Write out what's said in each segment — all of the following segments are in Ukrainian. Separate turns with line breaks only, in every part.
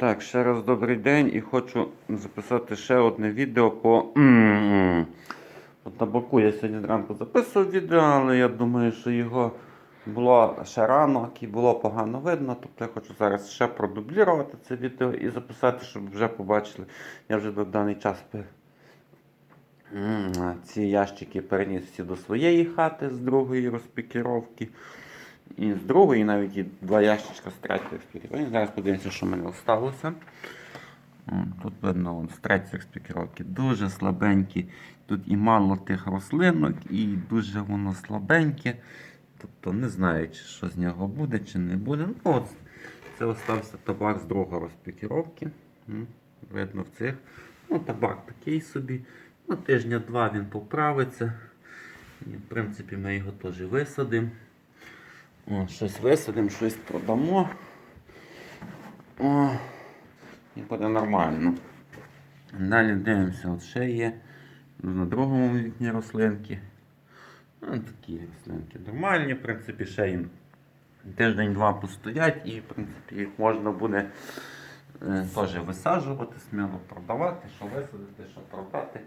Так, ще раз добрий день і хочу записати ще одне відео по, по табаку. Я сьогодні зранку записував відео, але я думаю, що його було ще рано і було погано видно. Тобто я хочу зараз ще продублірувати це відео і записати, щоб вже побачили. Я вже до даний час ці ящики переніс всі до своєї хати з другої розпікіровки. І з другої навіть і два ящичка з третьої розпікіровки. Зараз подивимося, що в мене залишилося. Тут видно з третьої розпікіровки дуже слабенькі. Тут і мало тих рослинок, і дуже воно слабеньке. Тобто не знаю, чи що з нього буде, чи не буде. Ну, от, це остався табак з другої розпікіровки. Видно в цих. Ну, табак такий собі. Ну, тижня-два він поправиться. І, в принципі, ми його теж висадимо. Щось висадимо, щось продамо. І буде нормально. Далі дивимося, от ще є на другому вікні рослинки. Ну, такі рослинки нормальні, в принципі, ще їм тиждень-два постоять і в принципі їх можна буде е, теж висаджувати, сміло продавати, що висадити, що продати.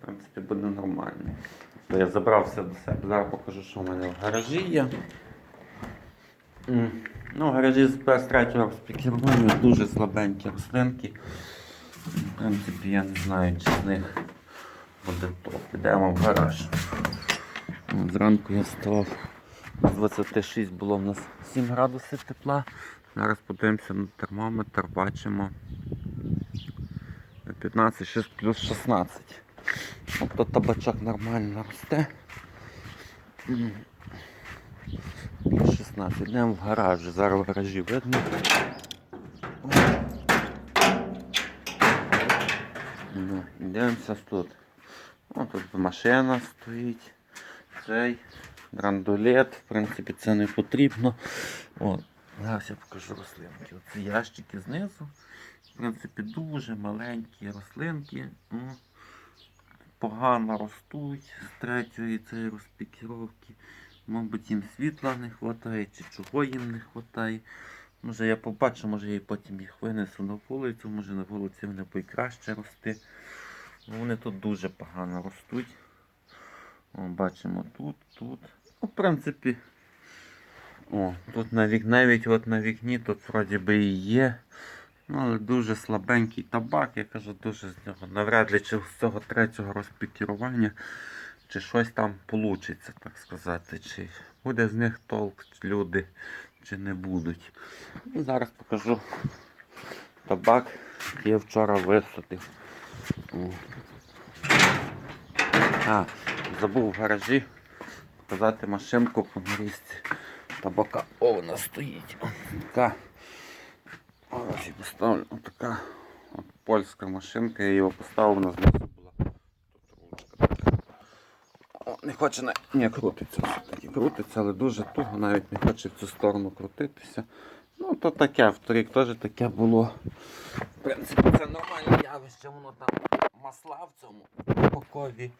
В принципі, буде нормально. Я забрав все до себе. Зараз покажу, що в мене в гаражі є. Ну, гаражі з PS3 розпікірування дуже слабенькі рослинки. В принципі, я не знаю, чи з них буде топ. Підемо в гараж. Зранку я вставав. З 26 було в нас 7 градусів тепла. Зараз подивимося на термометр, бачимо 15, 6 плюс 16. Тобто табачок нормально росте. М. 16. Йдемо в гараж. Зараз в гаражі видно. Ну, Дивимося тут. О, тут машина стоїть. Цей драндулет. В принципі, це не потрібно. О, зараз я покажу рослинки. Оці ящики знизу. В принципі, дуже маленькі рослинки. Ну, погано ростуть з третьої цієї розпікіровки. Мабуть, їм світла не вистачає, чи чого їм не вистачає. Може я побачу, може я потім їх винесу на вулицю, може на вулиці вони будуть краще рости. Ну, Вони тут дуже погано ростуть. О, бачимо тут, тут. Ну, в принципі, о, тут на вік, навіть от на вікні тут вроді би і є. Ну, але дуже слабенький табак, я кажу, дуже з нього. Навряд ли чи з цього третього розпікірування, чи щось там вийде, так сказати. Чи буде з них толк, люди, чи не будуть. І зараз покажу табак, який я вчора висадив. А, забув в гаражі показати машинку по нарізці табака. О, вона стоїть. Така. Ось я поставлю. Така от польська машинка, я її поставив, вона знизу була. Тут ручка така. Не хоче на... Ні, крутиться все-таки. Крутиться, але дуже туго, навіть не хоче в цю сторону крутитися. Ну, то таке, в торік теж таке було. В принципі, це нормальне явище, воно там масла в цьому упакові.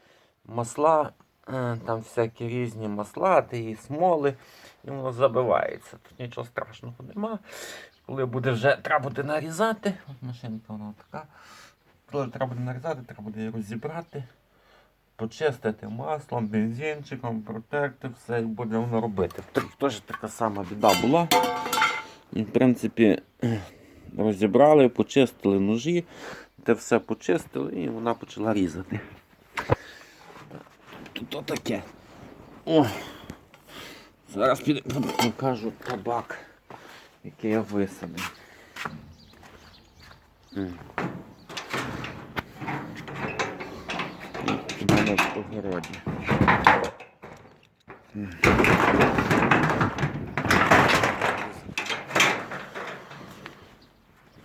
Масла, е, там всякі різні масла, і смоли, і воно забивається. Тут нічого страшного нема. Коли буде вже треба буде нарізати, от машинка вона така. Коли треба буде нарізати, треба буде її розібрати, почистити маслом, бензинчиком, протерти все і буде воно робити. Теж така сама біда була. І, в принципі, розібрали, почистили ножі, те все почистили і вона почала різати. Тут отаке. О! Зараз піде, покажу табак, який я висадив. В огороді.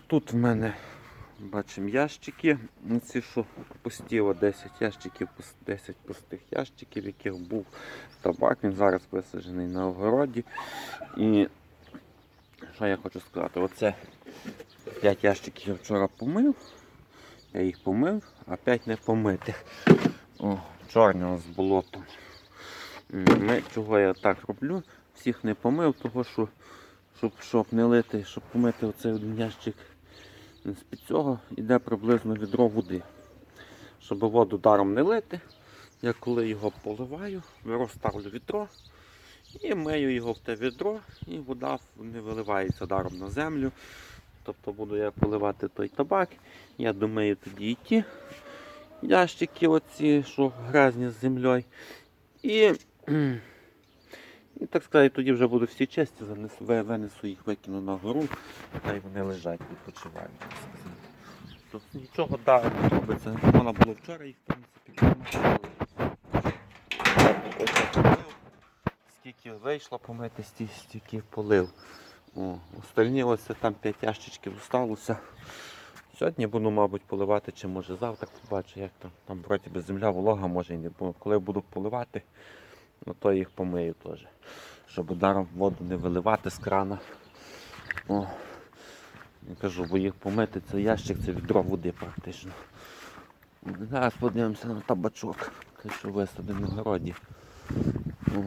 Тут в мене бачимо ящики. Ну, Ці що пустіло 10 ящиків, 10 пустих ящиків, в яких був табак. Він зараз висаджений на огороді. І що я хочу сказати? Оце 5 ящиків я вчора помив. Я їх помив, а 5 не помитих. О, чорного з болотом. Ми, чого я так роблю? Всіх не помив, того що щоб, щоб не лити, щоб помити оцей один ящик З-під цього йде приблизно відро води. Щоб воду даром не лити, я коли його поливаю, беру ставлю відро і мию його в те відро, і вода не виливається даром на землю. Тобто буду я поливати той табак, я думаю тоді ті ящики, оці, що грязні з землею. І, і так сказати, тоді вже будуть всі чисті, занесу, винесу їх, викину на гору, та й вони лежать, відпочивають. Тобто нічого даром не робиться. Вона було вчора їх, в принципі. Скільки вийшло помити, стільки полив. О, остальні ось там 5 ящичків залишилося. Сьогодні буду, мабуть, поливати, чи може завтра побачу, як там. Там вроді би земля волога може і не було. Коли буду поливати, ну, то їх помию теж. Щоб даром воду не виливати з крана. О, я кажу, бо їх помити це ящик, це відро води практично. Зараз подивимося на табачок, що висадив на городі. О.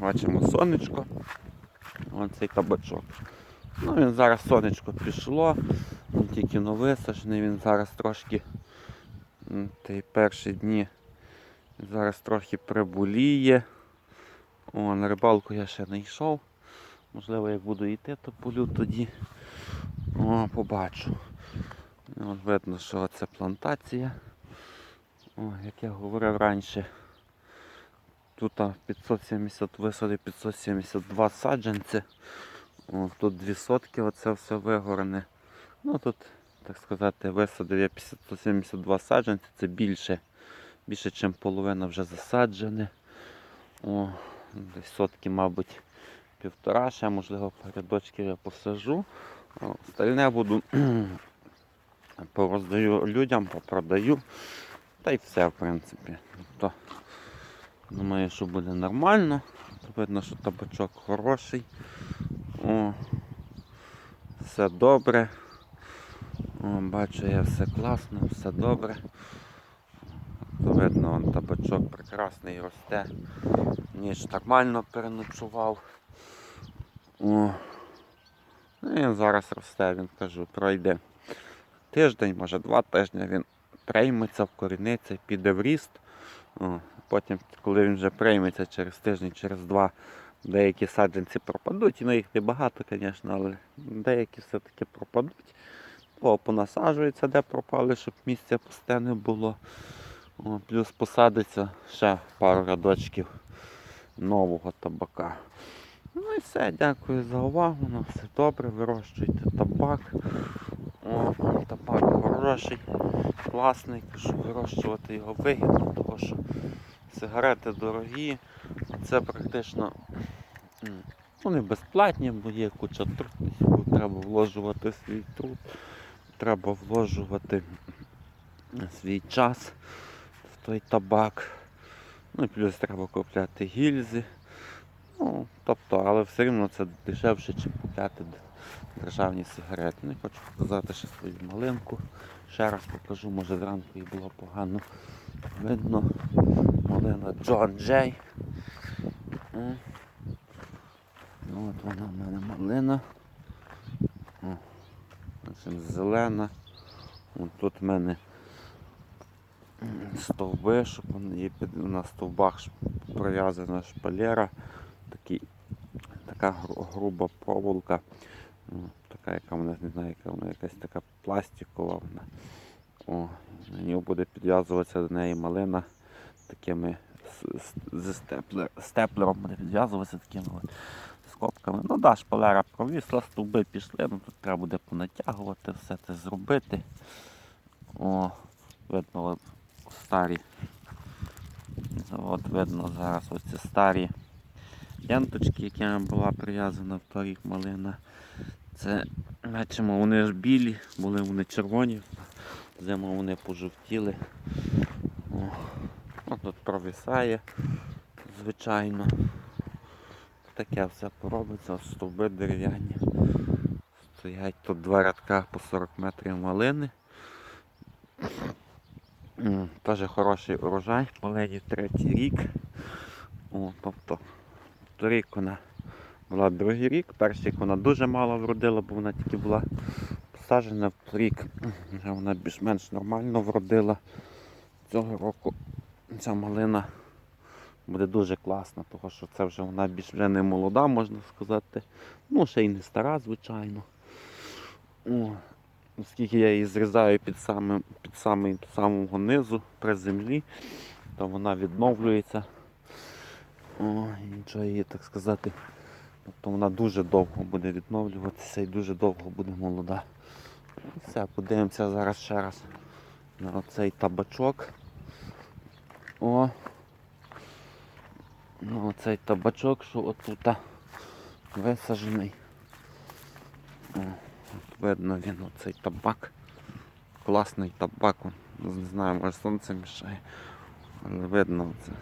Бачимо сонечко. Ось цей кабачок. Ну він зараз сонечко пішло, він тільки но висаджений, він зараз трошки ті перші дні зараз трохи прибуліє. О, на рибалку я ще не йшов. Можливо, як буду йти, то полю тоді. О, побачу. От видно, що це плантація. О, як я говорив раніше, тут а, 570 висади 572 саджанці. Тут дві сотки, оце все вигорене. Ну тут, так сказати, висадив я 572 саджанці, це більше, більше, ніж половина вже засаджене. О, десь сотки, мабуть, півтора, ще можливо рядочки я посажу. О, Остальне буду пороздаю людям, попродаю. Та й все, в принципі. Тобто, думаю, що буде нормально. Видно, що табачок хороший. О, все добре. О, бачу я все класно, все добре. Видно, вон табачок прекрасний росте. Ніж нормально переночував. О. Ну, Він зараз росте, він кажу, пройде тиждень, може два тижні він прийметься, вкоріниться, піде в ріст. О, потім, коли він вже прийметься через тиждень, через два, деякі саджанці пропадуть. Ну їх небагато, звісно, але деякі все-таки пропадуть. О, понасаджується, де пропали, щоб місця пусте не було. Плюс посадиться ще пару рядочків нового табака. Ну і все, дякую за увагу. На все добре, вирощуйте табак. О, табак хороший, класний, кажу, вирощувати його вигідно, тому що сигарети дорогі, це практично вони безплатні, бо є куча трудностей, треба вложувати свій труд, треба вложувати свій час в той табак. Ну і плюс треба купляти гільзи. Ну, тобто, але все рівно це дешевше, ніж купляти державні сигарети. І хочу показати ще свою малинку. Ще раз покажу, може зранку її було погано видно. Малина Джон Джей. М. Ну, От вона в мене малина. Зелена. От тут в мене стовби, щоб вони на стовбах прив'язана шпалера. Такий, така груба проволока. Така, яка вона, не знаю, яка вона якась така пластикова. Вона. О, на нього буде підв'язуватися до неї малина такими зі степлер, степлером буде підв'язуватися такими от скобками. Ну да, шпалера провісла, стовби пішли, ну тут треба буде понатягувати, все це зробити. О, видно, старі. От видно зараз оці старі янточки, якими була прив'язана в торік малина. Це, бачимо, вони ж білі, були вони червоні, зима вони пожовтіли. О, ну, тут провисає, звичайно. Таке все поробиться, стовби дерев'яні. Стоять тут два рядка по 40 метрів малини. Теж хороший урожай, полені третій рік. О, тобто торік вона була другий рік. Перший рік вона дуже мало вродила, бо вона тільки була посаджена в рік. Вже вона більш-менш нормально вродила. Цього року ця малина буде дуже класна, тому що це вже вона більш вже не молода, можна сказати. Ну, ще й не стара, звичайно. О, оскільки я її зрізаю під самим, під самим, самого низу при землі, то вона відновлюється. О, нічого її, так сказати. Тобто вона дуже довго буде відновлюватися і дуже довго буде молода. Все, подивимося зараз ще раз на оцей табачок. О! Ну, оцей табачок, що отут висаджений. От видно він оцей табак. Класний табак. Не знаю, може сонце мішає. Але видно це.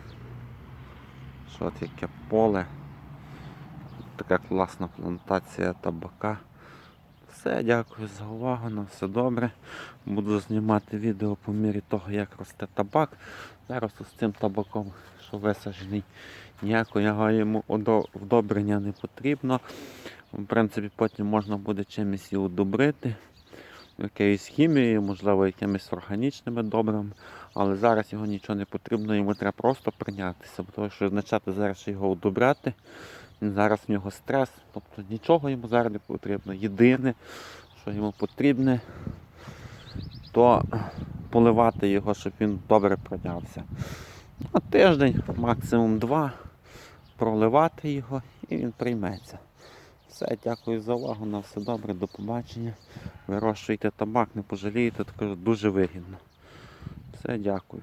Що от яке поле. Така класна плантація табака. Все, дякую за увагу, на все добре. Буду знімати відео по мірі того, як росте табак. Зараз з цим табаком, що висаджений, ніякого йому вдобрення не потрібно. В принципі, потім можна буде чимось і удобрити. Якоюсь хімією, можливо, якимись органічними добрами. Але зараз його нічого не потрібно, йому треба просто прийнятися. Тому що означати зараз його удобряти. Зараз в нього стрес, тобто нічого йому зараз не потрібно. Єдине, що йому потрібне, то поливати його, щоб він добре прийнявся. А тиждень, максимум два, проливати його і він прийметься. Все, дякую за увагу, на все добре, до побачення. Вирощуйте табак, не пожалієте, також дуже вигідно. Все, дякую.